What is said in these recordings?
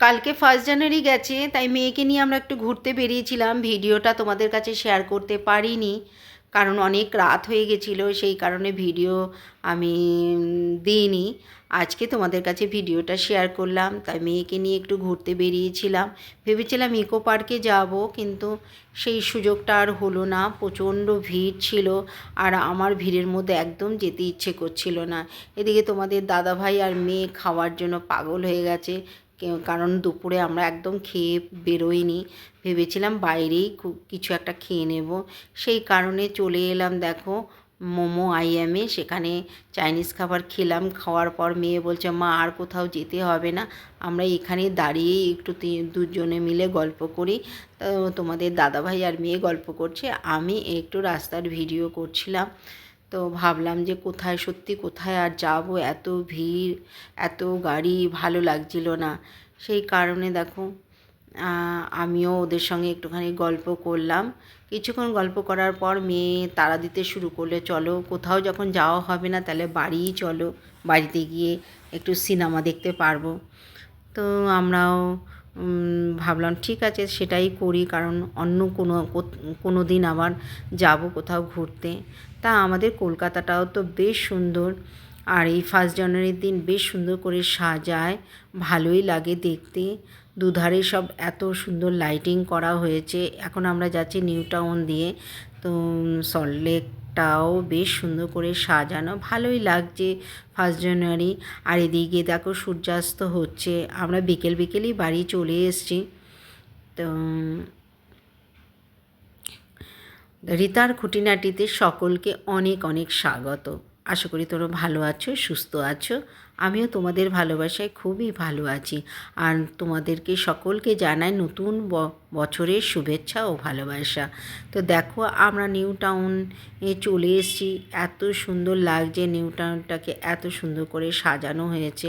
কালকে first January গেছে, তাই মেয়েকে নিয়ে আমরা একটু ঘুরতে বেরিয়েছিলাম। ভিডিওটা তোমাদের কাছে শেয়ার করতে পারিনি, কারণ অনেক রাত হয়ে গেছিল, সেই কারণে ভিডিও আমি দিইনি। আজকে তোমাদের কাছে ভিডিওটা শেয়ার করলাম, তাই মেয়েকে নিয়ে একটু ঘুরতে বেরিয়েছিলাম। ভেবেছিলাম ইকো পার্কে যাব, কিন্তু সেই সুযোগটা আর হলো না, প্রচণ্ড ভিড় ছিল, আর আমার ভিড়ের মধ্যে একদম যেতে ইচ্ছে করছিল না। এদিকে তোমাদের দাদাভাই আর মেয়ে খাওয়ার জন্য পাগল হয়ে গেছে কারণ দুপুরে আমরা একদম খেয়ে বেরোইনি। ভেবেছিলাম বাইরেই কিছু একটা খেয়ে নেব। সেই কারণে চলে এলাম, দেখো, মোমো আইএমে সেখানে চাইনিজ খাবার খেলাম। খাওয়ার পর মেয়ে বলছে, মা, আর কোথাও যেতে হবে না। আমরা এখানে দাঁড়িয়েই একটু দুজনে মিলে গল্প করি। তোমাদের দাদাভাই আর মেয়ে গল্প করছে। আমি একটু রাস্তার ভিডিও করছিলাম। তো ভাবলাম যে কোথায়, সত্যি কোথায় আর যাব? এত ভিড়, এত গাড়ি, ভালো লাগছিল না। সেই কারণে দেখো আমিও ওদের সঙ্গে একটুখানি গল্প করলাম। কিছুক্ষণ গল্প করার পর মেয়ে তাড়া দিতে শুরু করলে, চলো, কোথাও যখন যাওয়া হবে না, তাহলে বাড়িই চলো। বাড়িতে গিয়ে একটু সিনেমা দেখতে পারব। তো আমরাও ভাবলাম ঠিক আছে সেটাই করি, কারণ অন্য কোনো কোনো দিন আবার যাব কোথাও ঘুরতে। তা আমাদের কলকাতাটাও তো বেশ সুন্দর, আর এই ফার্স্ট জানুয়ারির দিন বেশ সুন্দর করে সাজায়, ভালোই লাগে দেখতে। দুধারে সব এত সুন্দর লাইটিং করা হয়েছে, এখন আমরা যাচ্ছি নিউ টাউন দিয়ে, তো সল্টলেকটাও বেশ সুন্দর করে সাজানো। ভালোই লাগছে ফার্স্ট জানুয়ারি আর এদিকে দেখো সূর্যাস্ত হচ্ছে। আমরা বিকেল বিকেলই বাড়ি চলে এসছি। তো, রিতার খুঁটিনাটিতে সকলকে অনেক অনেক স্বাগত। আশা করি তোমরা ভালো আছো, সুস্থ আছো। আমিও তোমাদের ভালোবাসায় খুবই ভালো আছি। আর তোমাদেরকে সকলকে জানাই নতুন বছরের শুভেচ্ছা ও ভালোবাসা। তো দেখো, আমরা নিউ টাউনে চলে এসেছি। এত সুন্দর লাগছে নিউ টাউনটাকে, এত সুন্দর করে সাজানো হয়েছে।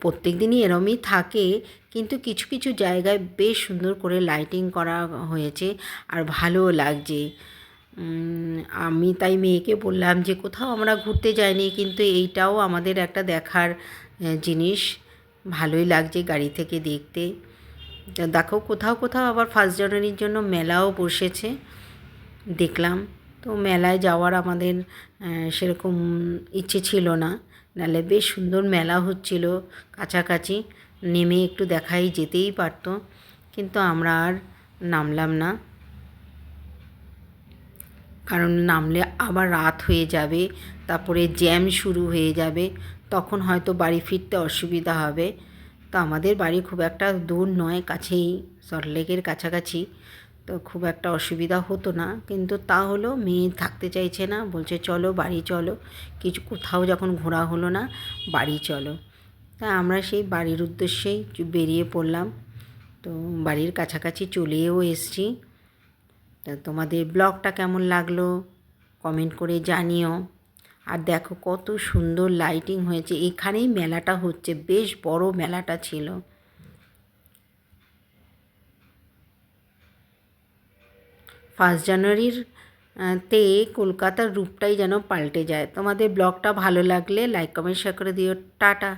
প্রত্যেক দিনই এরমই থাকে, কিন্তু কিছু কিছু জায়গায় বেশ সুন্দর করে লাইটিং করা হয়েছে। আর ভালোও লাগছে। আমি তাই মেয়েকে বললাম যে কোথাও আমরা ঘুরতে যাইনি, কিন্তু এইটাও আমাদের একটা দেখার জিনিস। ভালোই লাগছে গাড়ি থেকে দেখতে। দেখো কোথাও কোথাও আবার ফার্স্ট জানুয়ারির জন্য মেলাও বসেছে। দেখলাম। তো মেলায় যাওয়ার আমাদের সেরকম ইচ্ছে ছিল না। নাহলে বেশ সুন্দর মেলা হচ্ছিল কাছাকাছি। নেমে একটু দেখাই যেতেই পারতো। কিন্তু আমরা আর নামলাম না। কারণ নামলে আবার রাত হয়ে যাবে, তারপরে জ্যাম শুরু হয়ে যাবে, তখন হয়তো বাড়ি ফিরতে অসুবিধা হবে। তো আমাদের বাড়ি খুব একটা দূর নয়, কাছেই সল্টলেকের কাছাকাছি। তো খুব একটা অসুবিধা হতো না, কিন্তু তা হলো মেয়ে থাকতে চাইছে না, বলছে চলো, বাড়ি চলো। কিছু কোথাও যখন ঘোরা হলো না, বাড়ি চলো। তা আমরা সেই বাড়ির উদ্দেশ্যেই বেরিয়ে পড়লাম। তো বাড়ির কাছাকাছি চলেও এসছি। তা তোমাদের ব্লগটা কেমন লাগল? কমেন্ট করে জানিও। আর দেখো কত সুন্দর লাইটিং হয়েছে। এখানেই মেলাটা হচ্ছে। বেশ বড় মেলাটা ছিল। ফার্স্ট জানুয়ারির তে কলকাতার রূপটাই যেন পাল্টে যায়। তোমাদের ব্লগটা ভালো লাগলে লাইক কমেন্ট শেয়ার করে দিও। টাটা।